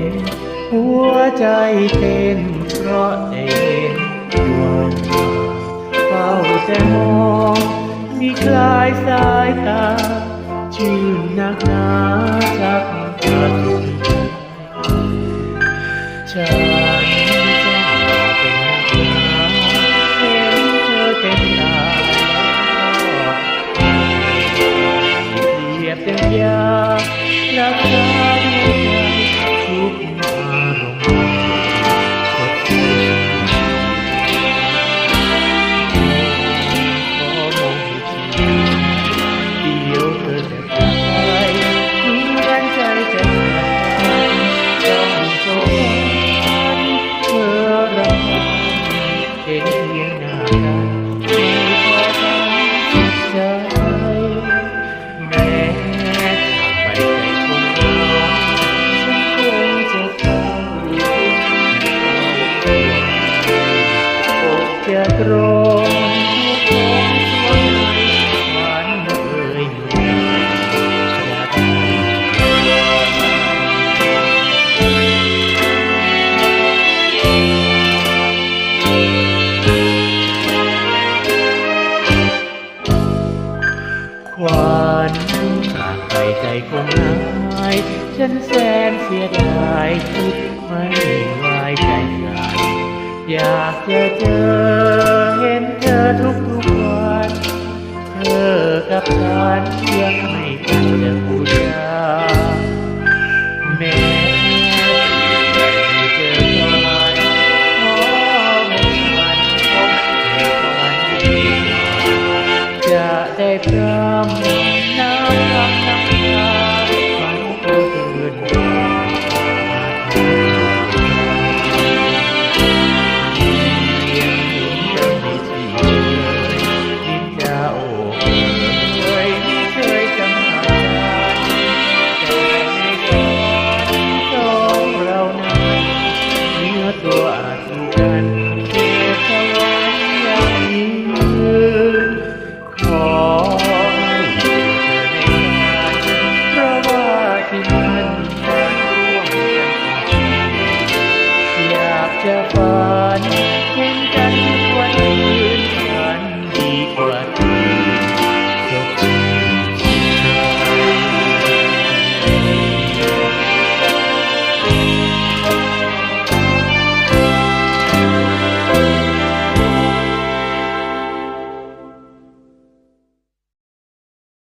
นที่เมื่อเด่นหัวใจเต้นเพราะได้เห็นดวงตาเฝ้าแต่มองมีคลายสายตาชื่นนักหนา วันจากไปใจคงหาย ฉันแสนเสียดายคิดไม่ไหวใจสั่อยากจะเจอเห็นเธอทุกทุกวัน เธอกับฉันยังไม่กันจะพูด